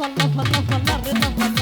লাফা লাফা লাফা লাফা লারে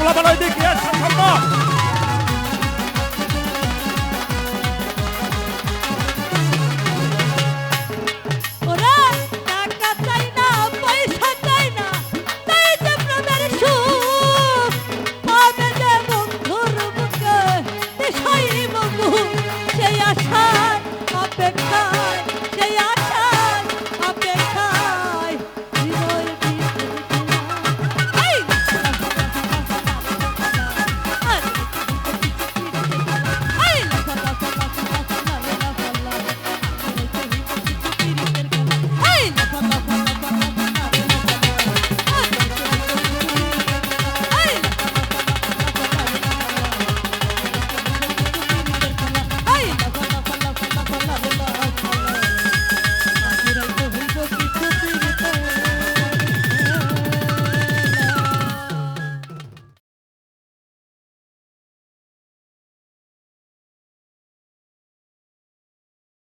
পোলাপান ওই দিক